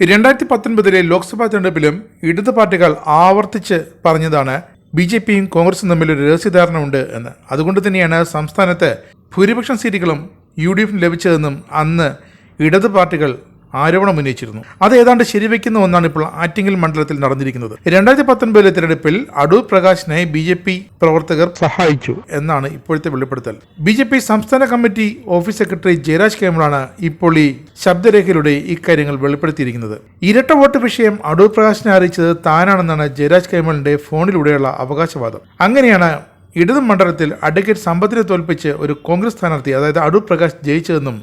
രണ്ടായിരത്തി പത്തൊൻപതിലെ ലോക്സഭാ തെരഞ്ഞെടുപ്പിലും ഇടത് പാർട്ടികൾ ആവർത്തിച്ച് പറഞ്ഞതാണ് ബി ജെ പിയും കോൺഗ്രസും തമ്മിൽ ഒരു രഹസ്യധാരണ ഉണ്ട് എന്ന്. അതുകൊണ്ട് തന്നെയാണ് സംസ്ഥാനത്ത് ഭൂരിപക്ഷം സീറ്റുകളും യു ഡി എഫിന് ലഭിച്ചതെന്നും അന്ന് ഇടത് പാർട്ടികൾ ആരോപണം ഉന്നയിച്ചിരുന്നു. അത് ഏതാണ്ട് ശരിവെക്കുന്ന ഒന്നാണ് ഇപ്പോൾ ആറ്റിങ്ങൽ മണ്ഡലത്തിൽ നടന്നിരിക്കുന്നത്. രണ്ടായിരത്തി പത്തൊൻപതിലെ തെരഞ്ഞെടുപ്പിൽ അടൂർ പ്രകാശിനെ ബി ജെ പി പ്രവർത്തകർ സഹായിച്ചു. എന്നാണ് ഇപ്പോഴത്തെ വെളിപ്പെടുത്തൽ. ബി ജെ പി സംസ്ഥാന കമ്മിറ്റി ഓഫീസ് സെക്രട്ടറി ജയരാജ് കേമളാണ് ഇപ്പോൾ ഈ ശബ്ദരേഖയിലൂടെ ഇക്കാര്യങ്ങൾ വെളിപ്പെടുത്തിയിരിക്കുന്നത്. ഇരട്ട വോട്ട് വിഷയം അടൂർ പ്രകാശിനെ അറിയിച്ചത് താനാണെന്നാണ് ജയരാജ് കേമലിന്റെ ഫോണിലൂടെയുള്ള അവകാശവാദം. അങ്ങനെയാണ് ഇടതു മണ്ഡലത്തിൽ അഡ്വക്കേറ്റ് സമ്പത്തിനെ തോൽപ്പിച്ച് ഒരു കോൺഗ്രസ് സ്ഥാനാർത്ഥി അതായത് അടൂർ പ്രകാശ് ജയിച്ചതെന്നും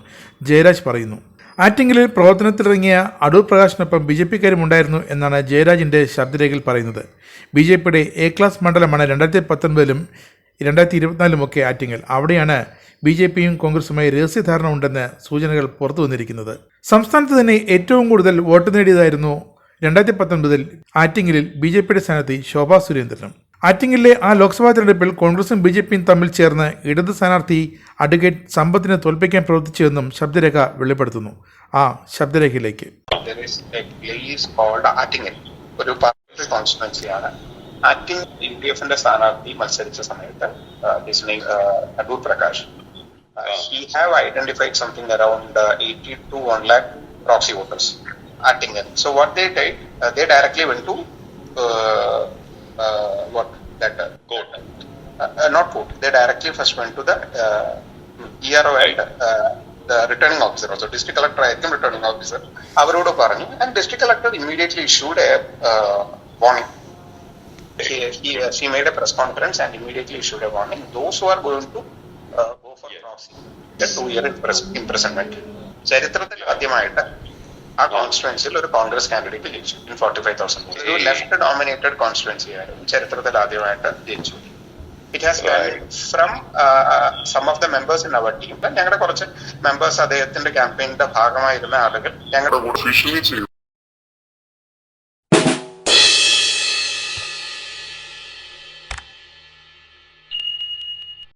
ജയരാജ് പറയുന്നു. ആറ്റിങ്ങലിൽ പ്രവർത്തനത്തിലിറങ്ങിയ അടൂർ പ്രകാശിനൊപ്പം ബി ജെ പിക്കാരും ഉണ്ടായിരുന്നു എന്നാണ് ജയരാജിന്റെ ശബ്ദരേഖയിൽ പറയുന്നത്. ബി ജെ പിയുടെ എ ക്ലാസ് മണ്ഡലമാണ് രണ്ടായിരത്തി പത്തൊൻപതിലും രണ്ടായിരത്തി ഇരുപത്തിനാലിലുമൊക്കെ ആറ്റിങ്ങൽ. അവിടെയാണ് ബി ജെ പിയും കോൺഗ്രസുമായി രഹസ്യധാരണ ഉണ്ടെന്ന് സൂചനകൾ പുറത്തു വന്നിരിക്കുന്നത്. സംസ്ഥാനത്ത് തന്നെ ഏറ്റവും കൂടുതൽ വോട്ട് നേടിയതായിരുന്നു രണ്ടായിരത്തി പത്തൊൻപതിൽ ആറ്റിങ്ങലിൽ ബി ജെ പിയുടെ സ്ഥാനാർത്ഥി ശോഭാ സുരേന്ദ്രനും. ആറ്റിങ്ങലിലെ ആ ലോക്സഭാ തെരഞ്ഞെടുപ്പിൽ കോൺഗ്രസും ബി ജെ പിയും തമ്മിൽ ചേർന്ന് ഇടത് സ്ഥാനാർത്ഥി അഡ്വക്കേറ്റ് സമ്പത്തിനെ തോൽപ്പിക്കാൻ പ്രവർത്തിച്ചുവെന്നും ശബ്ദരേഖ വെളിപ്പെടുത്തുന്നു. ആ ശബ്ദരേഖയിലേക്ക്. ഒരു ആണ് ആറ്റിങ്ങൽ യു ഡി എഫിന്റെ സ്ഥാനാർത്ഥി മത്സരിച്ച സമയത്ത് Adoor Prakash he have identified something around eighty two one lakh proxy voters Attingal so what they died they directly when to what that uh, court uh, uh, not court they directly first went to the uh, ERO and uh, the returning officer also district collector ആയിരിക്കും returning officer അവരോട് പറഞ്ഞു and district collector immediately issued a uh, warning he, he, uh, she made a press conference and immediately issued a warning those who are going to uh, go for crossing the two year impris- imprisonment ചരിത്രത്തിൽ ആദ്യമായിട്ട് ആ കോൺസ്റ്റിറ്റുവൻസിയിൽ ഒരു Congress candidate ജയിച്ചു. In forty five thousand ഒരു left dominated constituency ആയിരുന്നു. ചരിത്രത്തിൽ ആദ്യമായിട്ട് ജയിച്ചു. It has from some of the members in our team ഞങ്ങളുടെ കുറച്ച് മെമ്പേഴ്സ് അദ്ദേഹത്തിന്റെ ക്യാമ്പയിനിന്റെ ഭാഗമായിരുന്ന ആളുകൾ ഞങ്ങളുടെ കൂടെ ഒഫീഷ്യലി ചെയ്തു.